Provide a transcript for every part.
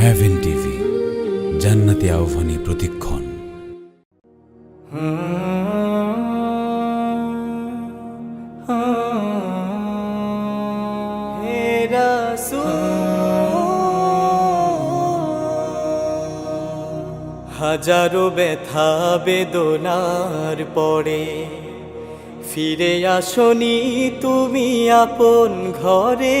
Haven TV জান্নাতি আহ্বানী প্রতিক্ষণ। হাজারো ব্যথা বেদনার পরে ফিরে আসনি তুমি আপন ঘরে।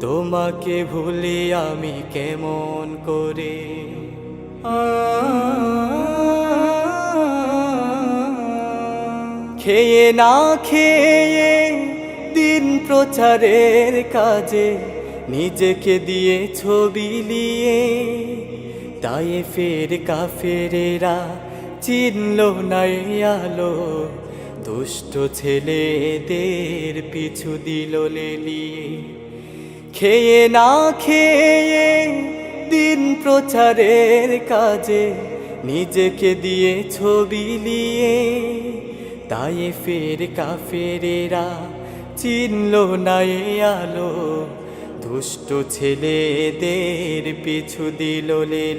তোমাকে ভুলি আমি কেমন করে? খেয়ে না খেয়ে দিন প্রচারের কাজে নিজেকে দিয়ে ছবি নিয়ে তাই ফের কাফেরেরা চিনল নাই আলো। দুষ্ট ছেলেদের পিছু দিল লেলিয়ে খেয়ে না খেয়ে দিন প্রচারের কাজে নিজেকে দিয়ে ছবি নিয়ে তাই ফের কাফেরেরা চিনল না এ আলো। দুষ্ট ছেলেদের পিছু দিল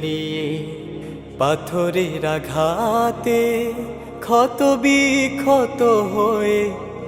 নিয়ে পাথরের আঘাতে ক্ষত বিক্ষত হয়ে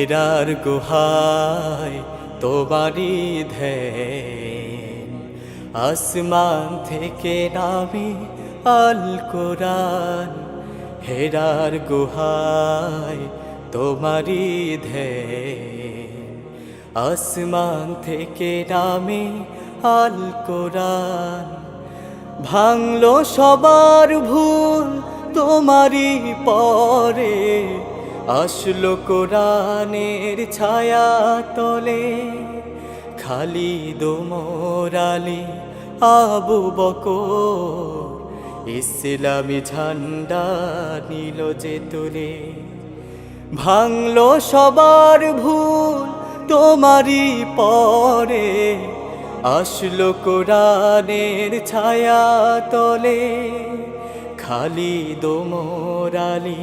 হেরার গুহায় তোমারি ধ্যান। আসমান থেকে নামে আল কোরআন, হেরার গুহায় তোমারি ধ্যান। আসমান থেকে নামে আল কোরআন, ভাঙলো সবার ভুল তোমারই পরে। আসলো কোরআনের ছায়া তলে খালি দোমরালি আবু বকর, ইসলামী ঝান্ডা নিল যে তুলে। ভাঙলো সবার ভুল তোমারই পরে, আসলো কোরআনের ছায়া তলে খালি দোমরালি